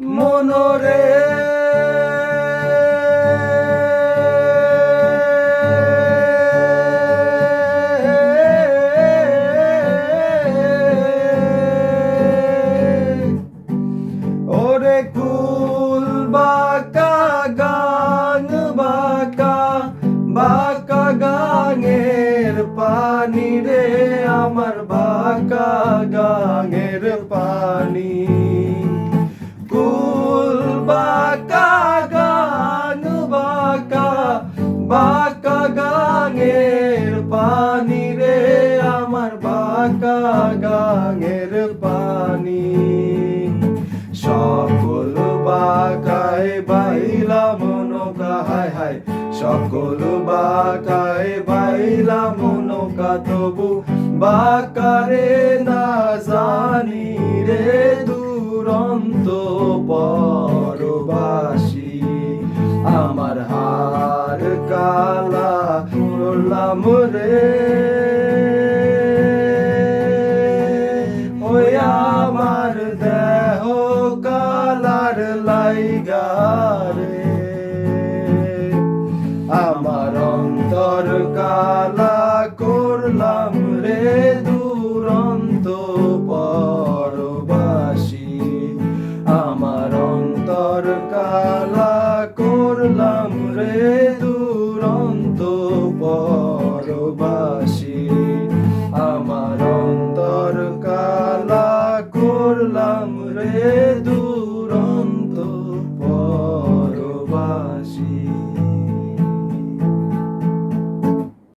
মনরে। ওরে কুল বাঁকা গান বাঁকা বাঁকা গাঙের পানি রে আমার বাঁকা গাঙের পানি। বাঁকা গান, বাঁকা বাঁকা গাঙের পানি রে আমার বাঁকা গাঙের পানি। সকল বাকায় বাইলাম নৌকা হায় হায় সকল বাকায় বাইলাম নৌকা, তবু বাকারে না আমার হার কালা করলাম রে। ওই আমার দেহ কালার লাইগারে আমার অন্তর কালা করলাম রে দুরন্ত পরবাসী। আমার অন্তর কালা Pedro.